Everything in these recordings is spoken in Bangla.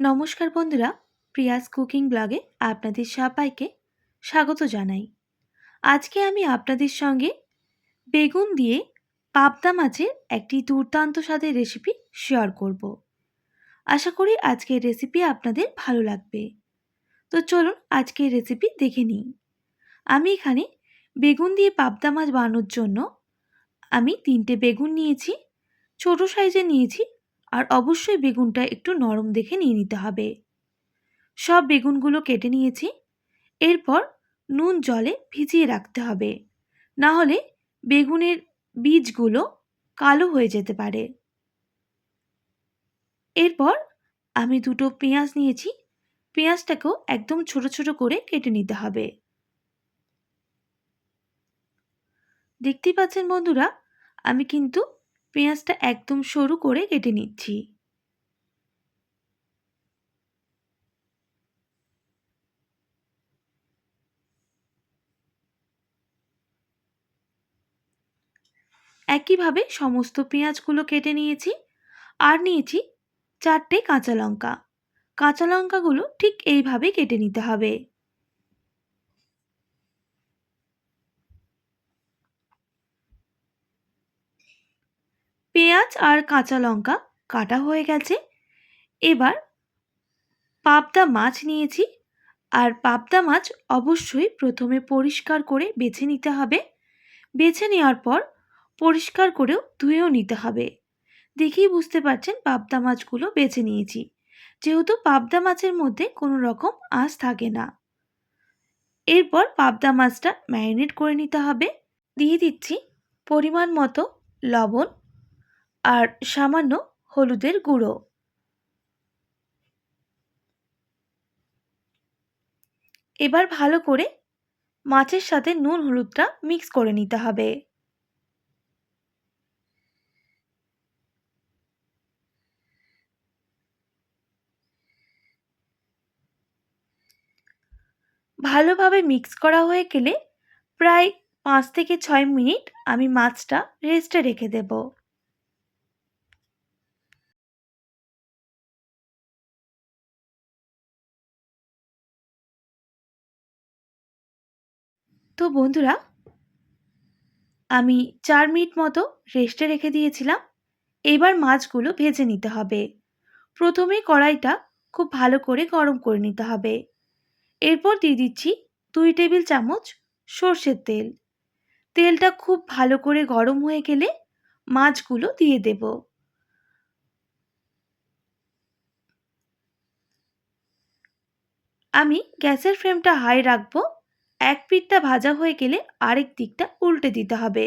নমস্কার বন্ধুরা, প্রিয়াস কুকিং ব্লগে আপনাদের সবাইকে স্বাগত জানাই। আজকে আমি আপনাদের সঙ্গে বেগুন দিয়ে পাবদা মাছের একটি দুর্দান্ত স্বাদের রেসিপি শেয়ার করব। আশা করি আজকের রেসিপি আপনাদের ভালো লাগবে। তো চলুন আজকের রেসিপি দেখে নিই। আমি এখানে বেগুন দিয়ে পাবদা মাছ বানানোর জন্য আমি তিনটে বেগুন নিয়েছি, ছোট সাইজে নিয়েছি আর অবশ্যই বেগুনটা একটু নরম দেখে নিয়ে নিতে হবে। সব বেগুনগুলো কেটে নিয়েছি। এরপর নুন জলে ভিজিয়ে রাখতে হবে। না হলে বেগুনের বীজগুলো কালো হয়ে যেতে পারে। এরপর আমি দুটো পেঁয়াজ নিয়েছি। পেঁয়াজটাকেও একদম ছোট ছোট করে কেটে নিতে হবে। দেখতেই পাচ্ছেন বন্ধুরা, আমি কিন্তু পেঁয়াজটা একদম সরু করে কেটে নিচ্ছি। একইভাবে সমস্ত পেঁয়াজগুলো কেটে নিয়েছি আর নিয়েছি চারটে কাঁচা লঙ্কা। কাঁচা লঙ্কাগুলো ঠিক এইভাবে কেটে নিতে হবে পেঁয়াজ আর কাঁচা লঙ্কা কাটা হয়ে গেছে। এবার পাবদা মাছ নিয়েছি আর পাবদা মাছ অবশ্যই প্রথমে পরিষ্কার করে বেছে নিতে হবে। বেছে নেওয়ার পর পরিষ্কার করেও ধুয়েও নিতে হবে। দেখেই বুঝতে পারছেন পাবদা মাছগুলো বেছে নিয়েছি। যেহেতু পাবদা মাছের মধ্যে কোনো রকম আঁশ থাকে না। এরপর পাবদা মাছটা ম্যারিনেট করে নিতে হবে। দিয়ে দিচ্ছি পরিমাণ মতো লবণ আর সামান্য হলুদের গুঁড়ো। এবার ভালো করে মাছের সাথে নুন হলুদটা মিক্স করে নিতে হবে। ভালোভাবে মিক্স করা হয়ে গেলে প্রায় পাঁচ থেকে ছয় মিনিট আমি মাছটা রেস্টে রেখে দেব। তো বন্ধুরা, আমি চার মিনিট মতো রেস্টে রেখে দিয়েছিলাম। এবার মাছগুলো ভেজে নিতে হবে। প্রথমে কড়াইটা খুব ভালো করে গরম করে নিতে হবে। এরপর দিয়ে দিচ্ছি দুই টেবিল চামচ সর্ষের তেল। তেলটা খুব ভালো করে গরম হয়ে গেলে মাছগুলো দিয়ে দেব। আমি গ্যাসের ফ্লেমটা হাই রাখব। এক পিঠটা ভাজা হয়ে গেলে আরেক দিকটা উল্টে দিতে হবে।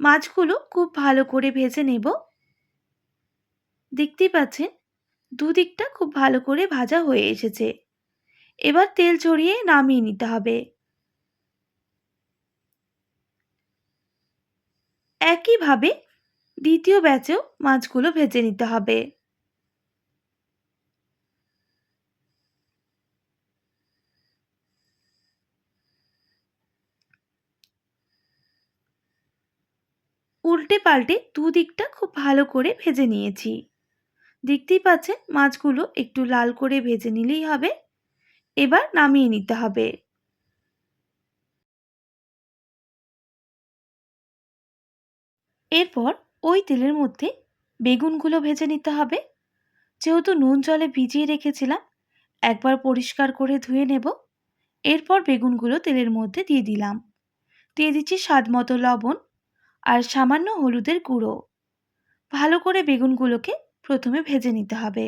মাছগুলো খুব ভালো করে ভেজে নেব। দেখতেই পাচ্ছেন, দুদিকটা খুব ভালো করে ভাজা হয়ে এসেছে। এবার তেল ছড়িয়ে নামিয়ে নিতে হবে। একইভাবে দ্বিতীয় ব্যাচেও মাছগুলো ভেজে নিতে হবে। উল্টে পাল্টে দুদিকটা খুব ভালো করে ভেজে নিয়েছি। দেখতেই পাচ্ছেন মাছগুলো একটু লাল করে ভেজে নিলেই হবে। এবার নামিয়ে নিতে হবে। এরপর ওই তেলের মধ্যে বেগুনগুলো ভেজে নিতে হবে। যেহেতু নুন জলে ভিজিয়ে রেখেছিলাম, একবার পরিষ্কার করে ধুয়ে নেব। এরপর বেগুনগুলো তেলের মধ্যে দিয়ে দিলাম। দিয়ে দিচ্ছি স্বাদ মতো লবণ। আর সামান্য হলুদের গুঁড়ো। ভালো করে বেগুনগুলোকে প্রথমে ভেজে নিতে হবে।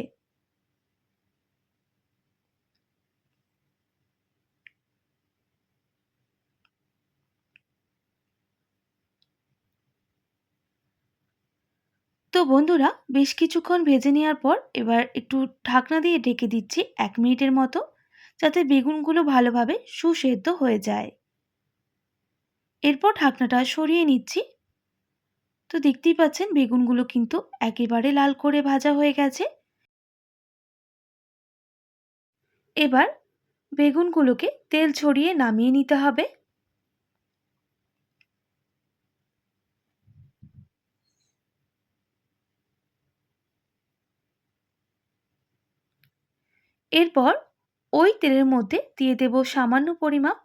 তো বন্ধুরা, বেশ কিছুক্ষণ ভেজে নেওয়ার পর এবার একটু ঢাকনা দিয়ে ঢেকে দিচ্ছি এক মিনিটের মতো, যাতে বেগুনগুলো ভালোভাবে সুসেদ্ধ হয়ে যায়। এরপর ঢাকনাটা সরিয়ে নিচ্ছি তো দেখতেই পাচ্ছেন বেগুনগুলো কিন্তু একেবারে লাল করে ভাজা হয়ে গেছে। এবার বেগুনগুলোকে তেল ছড়িয়ে নামিয়ে নিতে হবে। এরপর ওই তেলের মধ্যে দিয়ে দেব সামান্য পরিমাপ,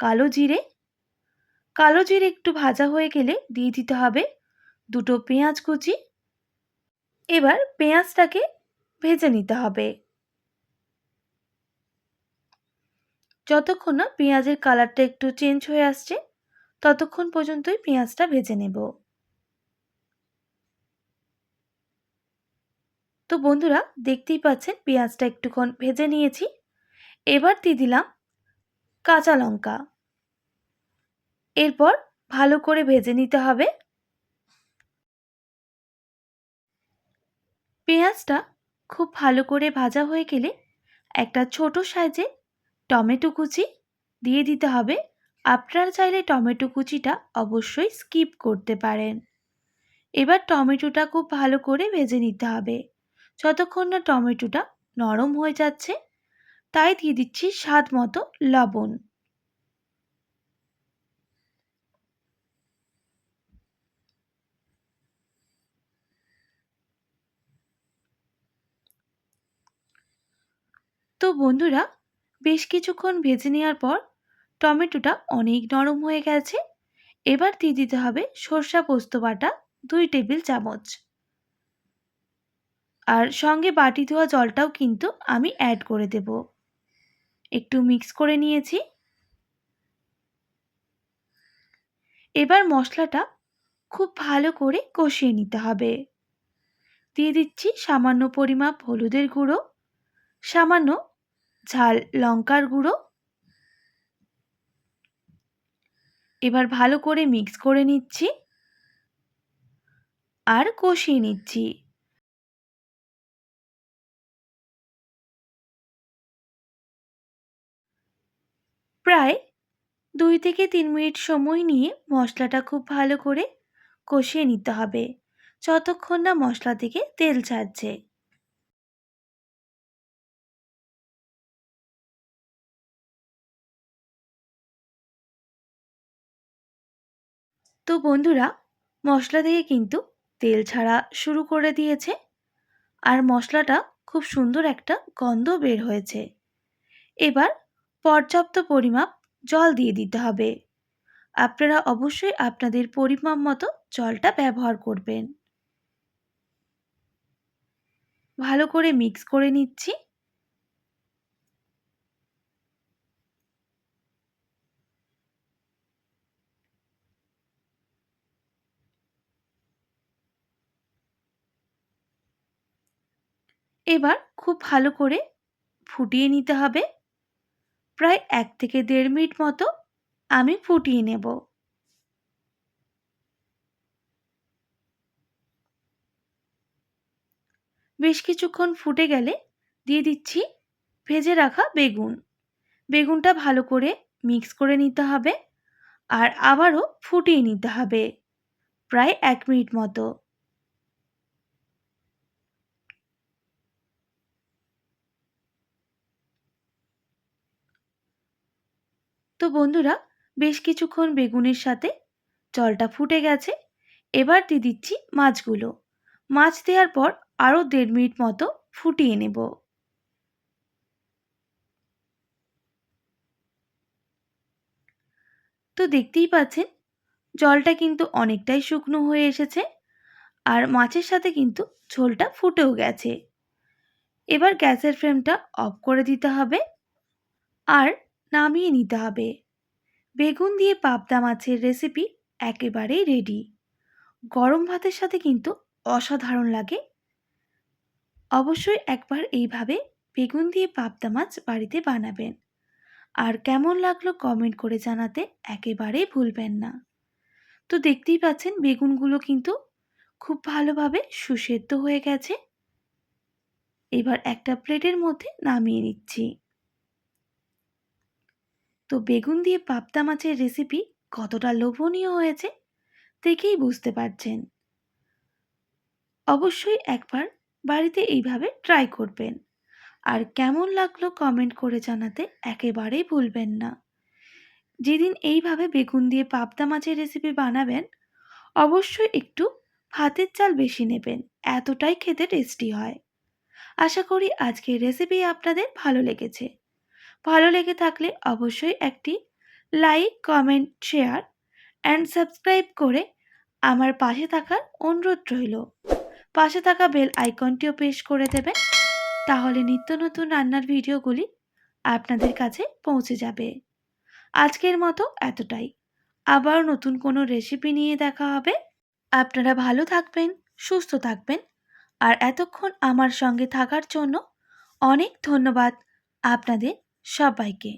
কালো জিরে। কালো জিরে একটু ভাজা হয়ে গেলে দিয়ে দিতে হবে। দুটো পেঁয়াজ কুচি। এবার পেঁয়াজটাকে ভেজে নিতে হবে। যতক্ষণ না পেঁয়াজের কালারটা একটু চেঞ্জ হয়ে আসছে, ততক্ষণ পর্যন্তই পেঁয়াজটা ভেজে নেব। তো বন্ধুরা, দেখতেই পাচ্ছেন পেঁয়াজটা একটুক্ষণ ভেজে নিয়েছি। এবার দিয়ে দিলাম কাঁচা লঙ্কা। এরপর ভালো করে ভেজে নিতে হবে। পেঁয়াজটা খুব ভালো করে ভাজা হয়ে গেলে একটা ছোট সাইজে টমেটো কুচি দিয়ে দিতে হবে। আপনারা চাইলে টমেটো কুচিটা অবশ্যই স্কিপ করতে পারেন। এবার টমেটোটা খুব ভালো করে ভেজে নিতে হবে। যতক্ষণ না টমেটোটা নরম হয়ে যাচ্ছে, তাই দিয়ে দিচ্ছি স্বাদ মতো লবণ। তো বন্ধুরা, বেশ কিছুক্ষণ ভেজে নেওয়ার পর টমেটোটা অনেক নরম হয়ে গেছে। এবার দিয়ে দিতে হবে সর্ষা পোস্ত বাটা দুই টেবিল চামচ। আর সঙ্গে বাটি ধোয়া জলটাও কিন্তু আমি অ্যাড করে দেব। একটু মিক্স করে নিয়েছি। এবার মশলাটা খুব ভালো করে কষিয়ে নিতে হবে। দিয়ে দিচ্ছি সামান্য পরিমাপ হলুদের গুঁড়ো, সামান্য ঝাল, লঙ্কার গুঁড়ো। এবার ভালো করে মিক্স করে নিচ্ছি। আর কষিয়ে নিচ্ছি। প্রায় দুই থেকে তিন মিনিট সময় নিয়ে মশলাটা খুব ভালো করে কষিয়ে নিতে হবে। যতক্ষণ না মশলা থেকে তেল ছাড়ছে। তো বন্ধুরা, মশলা থেকে কিন্তু তেল ছাড়া শুরু করে দিয়েছে। আর মশলাটা খুব সুন্দর একটা গন্ধ বের হয়েছে। এবার পর্যাপ্ত পরিমাপ জল দিয়ে দিতে হবে। আপনারা অবশ্যই আপনাদের পরিমাপ মতো জলটা ব্যবহার করবেন। ভালো করে মিক্স করে নিচ্ছি। এবার খুব ভালো করে ফুটিয়ে নিতে হবে। প্রায় এক থেকে দেড় মিনিট মতো আমি ফুটিয়ে নেব। বেশ কিছুক্ষণ ফুটে গেলে দিয়ে দিচ্ছি ভেজে রাখা বেগুন। বেগুনটা ভালো করে মিক্স করে নিতে হবে আর আবারও ফুটিয়ে নিতে হবে। প্রায় এক মিনিট মতো। তো বন্ধুরা, বেশ কিছুক্ষণ বেগুনের সাথে জলটা ফুটে গেছে। এবার দিয়ে দিচ্ছি মাছগুলো। মাছ দেওয়ার পর আরও দেড় মিনিট মতো ফুটিয়ে নেব। তো দেখতেই পাচ্ছেন, জলটা কিন্তু অনেকটাই শুকনো হয়ে এসেছে আর মাছের সাথে কিন্তু ঝোলটা ফুটেও গেছে। এবার গ্যাসের ফ্লেমটা অফ করে দিতে হবে। আর নামিয়ে নিতে হবে। বেগুন দিয়ে পাবদা মাছের রেসিপি একেবারেই রেডি গরম ভাতের সাথে কিন্তু অসাধারণ লাগে। অবশ্যই একবার এইভাবে বেগুন দিয়ে পাবদা মাছ বাড়িতে বানাবেন। আর কেমন লাগল কমেন্ট করে জানাতে একেবারেই ভুলবেন না। তো দেখতেই পাচ্ছেন বেগুনগুলো কিন্তু খুব ভালোভাবে সুসেদ্ধ হয়ে গেছে। এবার একটা প্লেটের মধ্যে নামিয়ে নিচ্ছি। তো বেগুন দিয়ে পাবদা মাছের রেসিপি কতটা লোভনীয় হয়েছে দেখেই বুঝতে পারছেন। অবশ্যই একবার বাড়িতে এইভাবে ট্রাই করবেন। আর কেমন লাগল কমেন্ট করে জানাতে একেবারেই ভুলবেন না। যেদিন এইভাবে বেগুন দিয়ে পাবদা মাছের রেসিপি বানাবেন, অবশ্যই একটু ভাতের চাল বেশি নেবেন, এতটাই খেতে টেস্টি হয়। আশা করি আজকের রেসিপি আপনাদের ভালো লেগেছে। ভালো লেগে থাকলে অবশ্যই একটি like comment share and subscribe করে আমার পাশে থাকার অনুরোধ রইল। পাশে থাকা বেল আইকনটিও পেশ করে দেবেন তাহলে নিত্য নতুন রান্নার ভিডিওগুলি আপনাদের কাছে পৌঁছে যাবে। আজকের মতো এতটাই। আবার নতুন কোনো রেসিপি নিয়ে দেখা হবে। আপনারা ভালো থাকবেন, সুস্থ থাকবেন আর এতক্ষণ আমার সঙ্গে থাকার জন্য অনেক ধন্যবাদ। আপনাদের সবাইকে।